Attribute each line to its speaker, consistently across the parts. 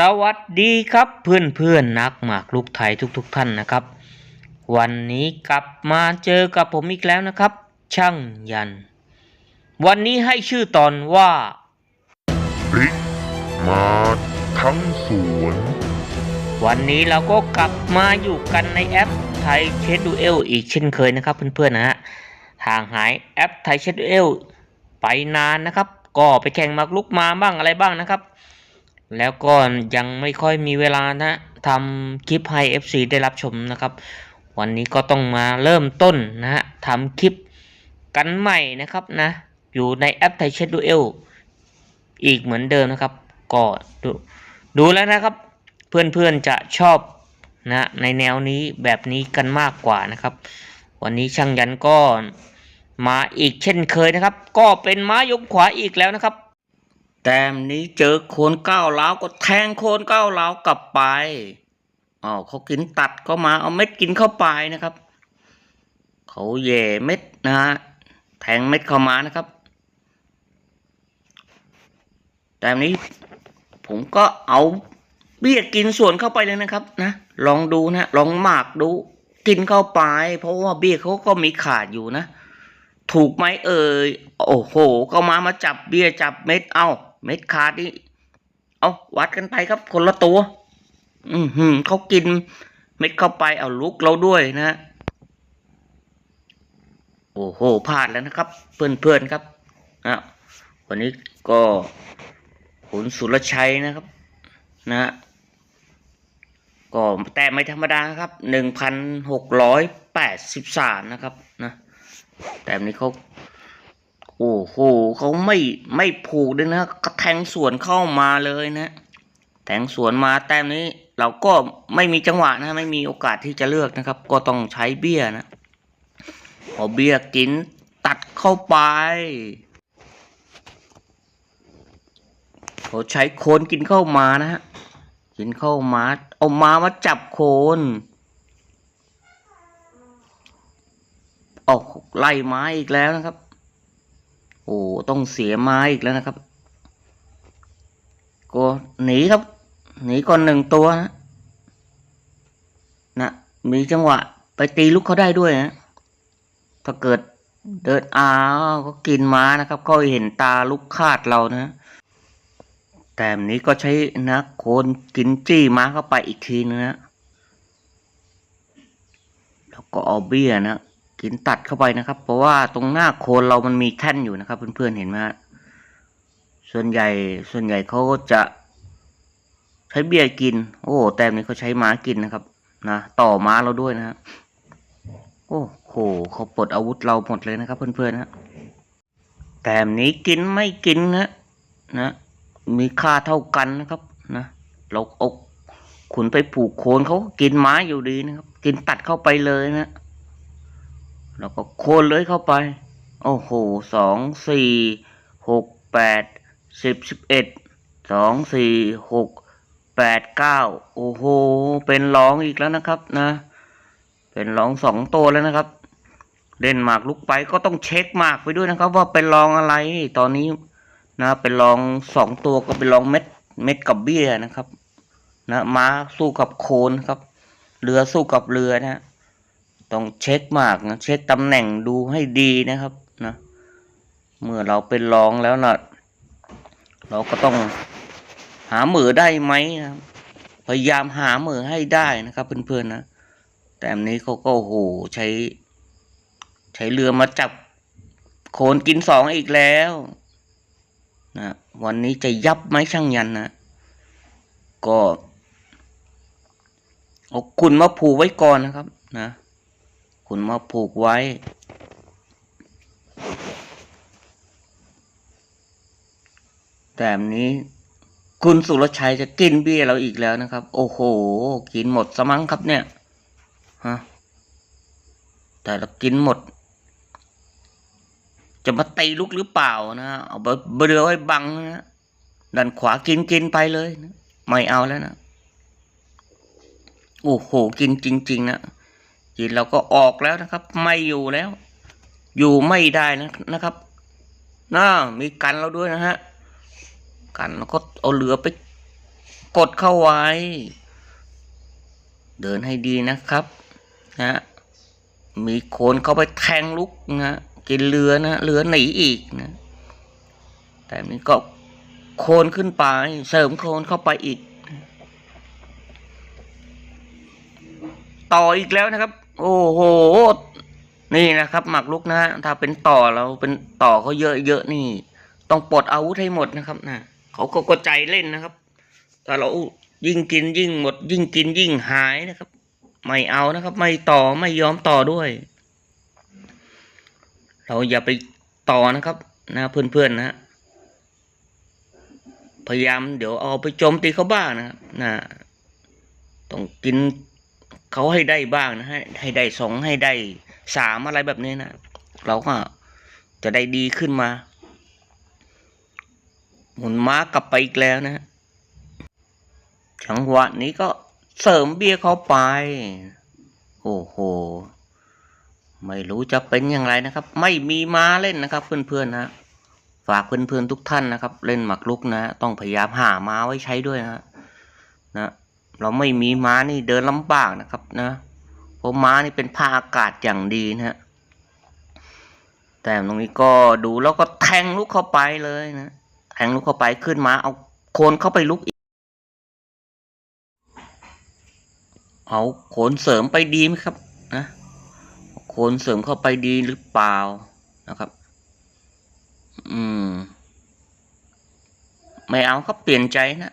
Speaker 1: สวัสดีครับเพื่อนเพื่อนๆนักหมากลูกไทยทุกๆทท่านนะครับ วันนี้กลับมาเจอกับผมอีกแล้วนะครับ ช่างยัน วันนี้ให้ชื่อตอนว่า
Speaker 2: พริกมาทั้งสวน
Speaker 1: วันนี้เราก็กลับมาอยู่กันในแอปไทยเชดดูเอลอีกเช่นเคยนะครับเพื่อนๆนะฮะห่างหายแอปไทยเชดดูเอลไปนานนะครับ ก็ไปแข่งหมากลุกมาบ้างอะไรบ้างนะครับ แล้วก็ยังไม่ค่อยมีเวลานะทำคลิปให้ FC ได้รับชมนะครับ วันนี้ก็ต้องมาเริ่มต้นนะฮะทำคลิปกันใหม่นะครับนะ อยู่ในแอปไทยเชดดูเอลอีกเหมือนเดิมนะครับ ก็ดูดูแล้วนะครับ เพื่อนๆจะชอบนะในแนวนี้แบบนี้กันมากกว่านะครับ วันนี้ช่างยันก็มาอีกเช่นเคยนะครับ ก็เป็นม้ายกขวาอีกแล้วนะครับ แต้มนี้เจอโคนก้าวเล้าก็แทงโคนก้าวเล้ากลับไปอ๋อเขากินตัดเข้ามาเอาเม็ดกินเข้าไปนะครับ เขาแย่เม็ดนะฮะแทงเม็ดเข้ามานะครับ แต้มนี้ผมก็เอาเบี้ยกินส่วนเข้าไปเลยนะครับ นะ ลองดูนะ ลองหมากดู กินเข้าไป เพราะว่าเบี้ยเขาก็มีขาดอยู่นะ ถูกไหมเอ่ย โอ้โห ก็มามาจับเบี้ยจับเม็ด เอ้า เม็ดขาดนี่เอาวัดกันไปครับ คนละตัว อือหือเขากิน เม็ดเข้าไปเอาลุกเราด้วยนะ โอ้โหพลาดแล้วนะครับ เพื่อนๆครับอะวันนี้ก็ขุนสุรชัยนะครับ นะฮะก็แต่ไม่ธรรมดาครับหนึ่งพันหกร้อยแปดสิบสามนะครับนะ แต่นี้เขา โอ้โหเขาไม่ไม่ผูกด้วยนะก็แทงสวนเข้ามาเลยนะ แทงสวนมาแต้มนี้ เราก็ไม่มีจังหวะนะไม่มีโอกาสที่จะเลือกนะครับ ก็ต้องใช้เบี้ยนะพอเบี้ยกินตัดเข้าไปเขาใช้โคนกินเข้ามานะฮะกินเข้ามาเอามามาจับโคนออกไล่ไม้อีกแล้วนะครับ อ้ต้องเสียไม้อีกแล้วนะครับก็หนีครับ หนีก่อนหนึ่งตัวนะนะมีจังหวะ ไปตีลูกเขาได้ด้วยนะถ้าเกิดเดินอ้าวก็กินม้านะครับ ก็เห็นตาลูกคาดเรานะ แต่นี้ก็ใช้นะโคนกินจี้ม้าเข้าไปอีกทีนึงนะแล้วก็เอาเบี้ยนะ กินตัดเข้าไปนะครับ เพราะว่าตรงหน้าโคนเรามันมีแท่นอยู่นะครับ เพื่อนๆเห็นไหมฮะส่วนใหญ่ส่วนใหญ่เขาก็จะใช้เบี้ยกิน โอ้แต่มนี้เขาใช้ม้ากินนะครับนะต่อม้าเราด้วยนะฮะโอ้โหเขาปลดอาวุธเราหมดเลยนะครับ เพื่อนๆนะแต่มนี้กินไม่กินนะนะมีค่าเท่ากันนะครับนะเราเอาขุนไปผูกโคนเขาก็กินไม้อยู่ดีนะครับ กินตัดเข้าไปเลยนะ แล้วก็โคนเลยเข้าไป โอ้โหสองสี่หกแปดสิบสิบเอ็ดสองสี่หกแปดเก้าโอ้โห เป็นร้องอีกแล้วนะครับนะ เป็นร้องสองตัวแล้วนะครับ เล่นหมากลุกไปก็ต้องเช็คหมากไปด้วยนะครับ ว่าเป็นรองอะไรตอนนี้นะเป็นรองสองตัวก็เป็นรองเม็ดเม็ดกับเบี้ยนะครับ นะม้าสู้กับโคนครับ เรือสู้กับเรือนะ ต้องเช็คมากนะเช็คตำแหน่งดูให้ดีนะครับนะเมื่อเราเป็นรองแล้วนะเราก็ต้องหาหมือได้ไหมนะพยายามหาหมือให้ได้นะครับเพื่อนๆนะแต่อันนี้เขาก็โหใช้ ใช้เรือมาจับโคนกินสองอีกแล้วนะวันนี้จะยับไหมช่างยันนะก็เอาคุณมาผูไว้ก่อนนะครับนะ คุณมาผูกไว้ แต่นี้คุณสุรชัยจะกินเบี้ยเราอีกแล้วนะครับ โอ้โห กินหมดสมั้งครับเนี่ยฮะแต่เรากินหมด จะมาตีลุกหรือเปล่านะเอาเบรือไว้บังนะด้านขวากินกินไปเลยนะไม่เอาแล้วนะ โอ้โห กินจริง ๆ นะ กินเราก็ออกแล้วนะครับ ไม่อยู่แล้ว อยู่ไม่ได้นะนะครับน่ามีกันเราด้วยนะฮะกันแล้วก็เอาเรือไปกดเข้าไว้ เดินให้ดีนะครับนะมีโคนเข้าไปแทงลุกนะกินเรือนะเรือหนีอีกนะ แต่นี้ก็โคนขึ้นไป เสริมโคนเข้าไปอีก ต่ออีกแล้วนะครับ โอ้โห นี่นะครับ หมักลุกนะฮะ ถ้าเป็นต่อเราเป็นต่อเขาเยอะๆนี่ ต้องปลดอาวุธให้หมดนะครับนะเขาก็กระใจเล่นนะครับ ถ้าเรายิ่งกินยิ่งหมด ยิ่งกินยิ่งหายนะครับ ไม่เอานะครับ ไม่ต่อไม่ยอมต่อด้วย เราอย่าไปต่อนะครับ นะเพื่อนๆนะพยายามเดี๋ยวเอาไปโจมตีเขาบ้างนะครับนะต้องกิน เขาให้ได้บ้างนะให้ให้ได้สองให้ได้สามอะไรแบบนี้นะเราก็จะได้ดีขึ้นมา หมุนม้ากลับไปอีกแล้วนะจังหวะนี้ก็เสริมเบี้ยเขาไป โอ้โห ไม่รู้จะเป็นอย่างไรนะครับ ไม่มีม้าเล่นนะครับ เพื่อนๆนะฝากเพื่อนๆทุกท่านนะครับ เล่นหมากรุกนะ ต้องพยายามหาม้าไว้ใช้ด้วยนะนะ เราไม่มีม้านี่เดินลำบากนะครับนะเพราะม้านี่เป็นผ้าอากาศอย่างดีนะฮะแต่ตรงนี้ก็ดูแล้วก็แทงลุกเข้าไปเลยนะแทงลุกเข้าไปขึ้นมาเอาโคนเข้าไปลุกอีก เอาโคนเสริมไปดีไหมครับนะโคนเสริมเข้าไปดีหรือเปล่านะครับ อืม ไม่เอาครับเปลี่ยนใจนะ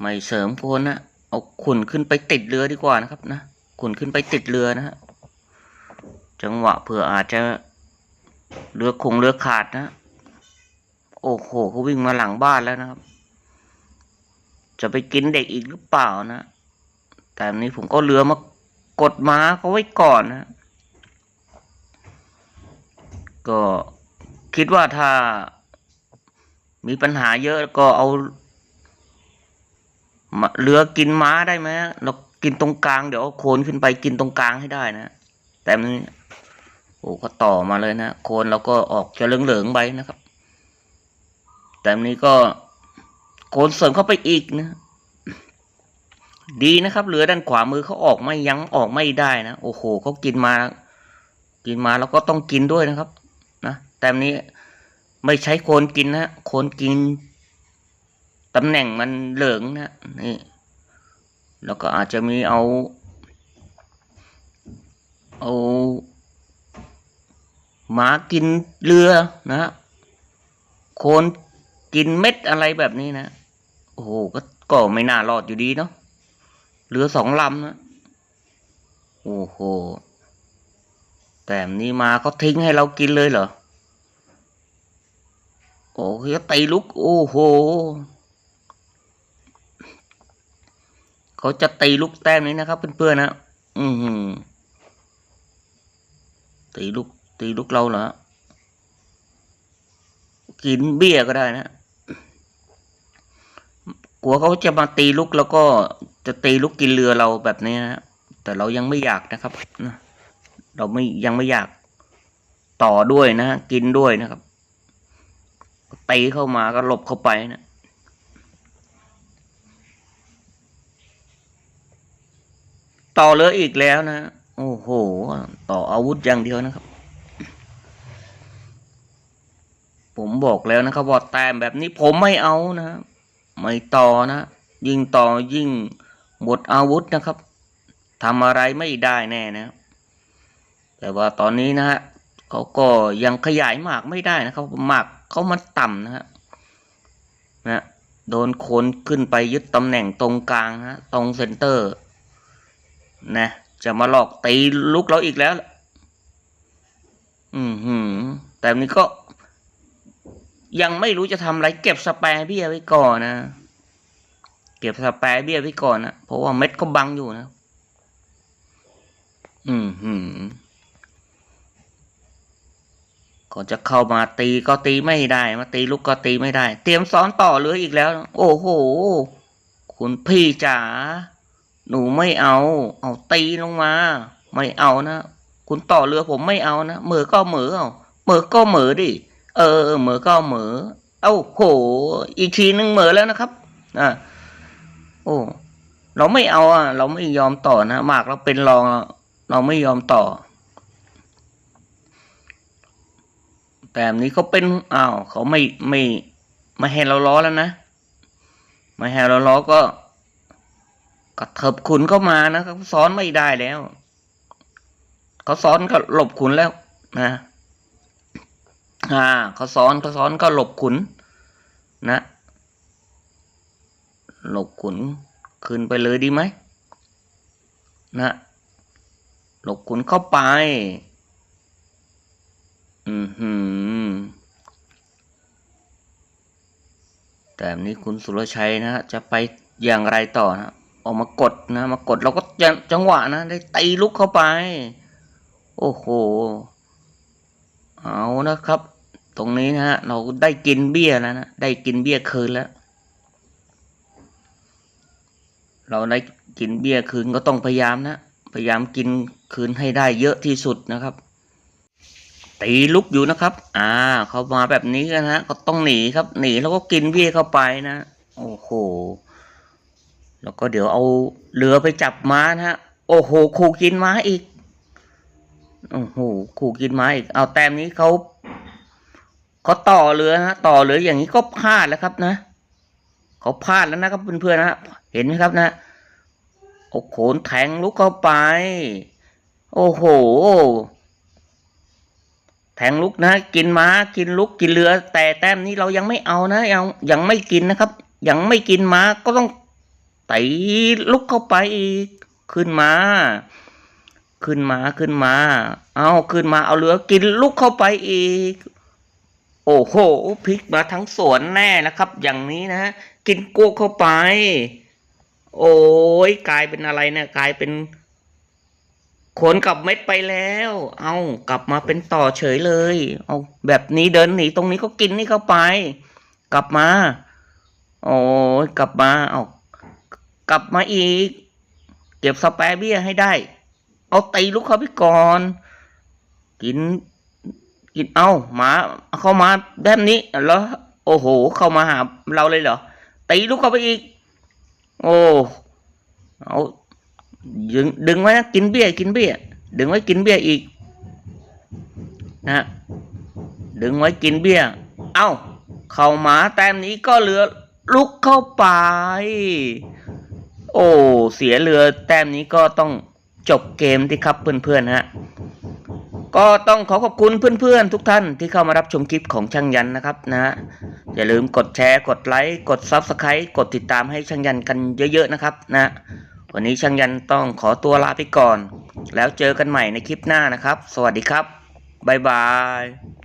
Speaker 1: ไม่เสริมโคนนะเอาขุนขึ้นไปติดเรือดีกว่านะครับนะขุนขึ้นไปติดเรือนะฮะจังหวะเผื่ออาจจะเรือคงเรือขาดนะ โอ้โหเขาวิ่งมาหลังบ้านแล้วนะครับ จะไปกินเด็กอีกหรือเปล่านะ แต่นี้ผมก็เรือมากดม้าเขาไว้ก่อนนะ ก็คิดว่าถ้ามีปัญหาเยอะก็เอา เรือกินม้าได้ไหมเรากินตรงกลางเดี๋ยวโคนขึ้นไปกินตรงกลางให้ได้นะ แต่อันนี้โอ้ก็ต่อมาเลยนะโคนเราก็ออกจะเหลืองๆไปนะครับ แต่นี้ก็โคนเสริมเข้าไปอีกนะ ดีนะครับเรือด้านขวามือเขาออกไม่ยั้งออกไม่ได้นะโอ้โหเขากินมา กินมาแล้วก็ต้องกินด้วยนะครับนะแต่อันนี้ไม่ใช้โคนกินนะโคนกิน ตำแหน่งมันเหลืองนะนี่แล้วก็อาจจะมีเอาเอาหมากินเรือนะโคนกินเม็ดอะไรแบบนี้นะโอ้โหก็ก็ไม่น่ารอดอยู่ดีเนาะเรือสองลำนะโอ้โหแต่นี้มาเขาทิ้งให้เรากินเลยเหรอโอ้ยตีลุก โอ้โห เขาจะตีลูกแต้มนี้นะครับเพื่อนๆนะอือหือตีลูกตีลูกเราเหรอกินเบี้ยก็ได้นะกลัวเขาจะมาตีลูกแล้วก็จะตีลูกกินเรือเราแบบนี้นะแต่เรายังไม่อยากนะครับนะเราไม่ยังไม่อยากต่อด้วยนะ กินด้วยนะครับตีเข้ามาก็หลบเข้าไปนะ ต่อเรืออีกแล้วนะ โอ้โห ต่ออาวุธอย่างเดียวนะครับ ผมบอกแล้วนะครับว่าแต้มแบบนี้ผมไม่เอานะ ไม่ต่อนะ ยิ่งต่อยิ่งหมดอาวุธนะครับทำอะไรไม่ได้แน่นะ แต่ว่าตอนนี้นะฮะเขาก็ยังขยายหมากไม่ได้นะครับหมากเขามันต่ำนะฮะนะโดนคนขึ้นไปยึดตำแหน่งตรงกลางนะตรงเซนเตอร์ นะจะมาหลอกตีลุกเราอีกแล้ว อืมหืมแต่นี้ก็ ยังไม่รู้จะทำอะไร เก็บสแปร์เบี้ยไว้ก่อนนะ เก็บสแปร์เบี้ยไว้ก่อนนะเพราะว่าเม็ดก็บังอยู่นะ อืมหืมก่อนจะเข้ามาตีก็ตีไม่ได้ มาตีลูกก็ตีไม่ได้ เตรียมซ้อนต่อเรืออีกแล้ว โอ้โห คุณพี่จ๋า หนูไม่เอา เอาตีลงมา ไม่เอานะ คุณต่อเรือผมไม่เอานะเหมือก็เหมือเอาเหมือก็เหมือดิ เออเหมือก็เหมือ เอ้าโห อีกทีนึงเหมือแล้วนะครับอ่าอ้ เราไม่เอาอะ เราไม่ยอมต่อนะหมากเราเป็นรอง เราไม่ยอมต่อ แต่นนี้เขาเป็นอ้าวเขาไม่ไม่ไม่ให้เราล้อแล้วนะ ไม่ให้เราล้อก็ กระเถิบขุนเข้ามานะเขาซ้อนไม่ได้แล้ว เขาซ้อนก็หลบขุนแล้วนะอ่าเขาซ้อนเขาซ้อนก็หลบขุนนะ หลบขุนขึ้นไปเลยดีไหมนะหลบขุนเข้าไป อืมหืมแต่อันนี้คุณสุรชัยนะฮะจะไปอย่างไรต่อนะ ออกมากดนะ มากดเราก็จ,จังหวะนะ ได้ตีลุกเข้าไป โอ้โห เอานะครับ ตรงนี้นะฮะ เราได้กินเบี้ยแล้วนะ ได้กินเบี้ยคืนแล้ว เราได้กินเบี้ยคืนก็ต้องพยายามนะ พยายามกินคืนให้ได้เยอะที่สุดนะครับ ตีลุกอยู่นะครับ อ่า เขามาแบบนี้กันฮะ ก็ต้องหนีครับ หนีแล้วก็กินเบี้ยเข้าไปนะ โอ้โห แล้วก็เดี๋ยวเอาเรือไปจับม้านะฮะ โอ้โห ขู่กินม้าอีก โอ้โห ขู่กินม้าอีก เอาแต้มนี้เขาเขาต่อเรือฮะ ต่อเรืออย่างนี้ก็พลาดแล้วครับนะเขาพลาดแล้วนะครับเพื่อนๆนะเห็นไหมครับนะโอ้โหแทงลุกเข้าไป โอ้โห แทงลุกนะ กินม้า กินลุก กินเรือ แต่แต้มนี้เรายังไม่เอานะ ยังยังไม่กินนะครับ ยังไม่กินม้าก็ต้อง ไตลุกเข้าไปอีก ขึ้นมา ขึ้นมาขึ้นมา เอาขึ้นมาเอาเรือกินลุกเข้าไปอีก โอ้โหพลิกมาทั้งสวนแน่นะครับ อย่างนี้นะกินกวกเข้าไป โอ้ยกลายเป็นอะไรเนี่ยกลายเป็นขนกับเม็ดไปแล้ว เอากลับมาเป็นต่อเฉยเลย เอาแบบนี้เดินหนีตรงนี้ก็กินนี่เข้าไป กลับมา โอ้ยกลับมา เอา กลับมาอีก เก็บสแปรเบี้ยให้ได้ เอาตีลูกเขาไปก่อน กิน กินเอาหมาเข้ามาแบบนี้แล้วโอ้โห เข้ามาหาเราเลยเหรอตีลูกเข้าไปอีก โอ้เอาดึงดึงไว้นะกินเบี้ยกินเบี้ยดึงไว้กินเบี้ยอีกนะดึงไว้กินเบี้ย เอ้า เข้ามาแต้มนี้ก็เหลือลุกเข้าไป โอ้เสียเรือแต้มนี้ก็ต้องจบเกมที่ครับเพื่อนๆฮะก็ต้องขอขอบคุณเพื่อนๆ ทุกท่านที่เข้ามารับชมคลิปของช่างยันนะครับนะอย่าลืมกดแชร์กดไลค์กด Subscribe กดติดตามให้ช่างยันกันเยอะๆนะครับนะวันนี้ช่างยันต้องขอตัวลาไปก่อน แล้วเจอกันใหม่ในคลิปหน้านะครับ สวัสดีครับบ๊ายบาย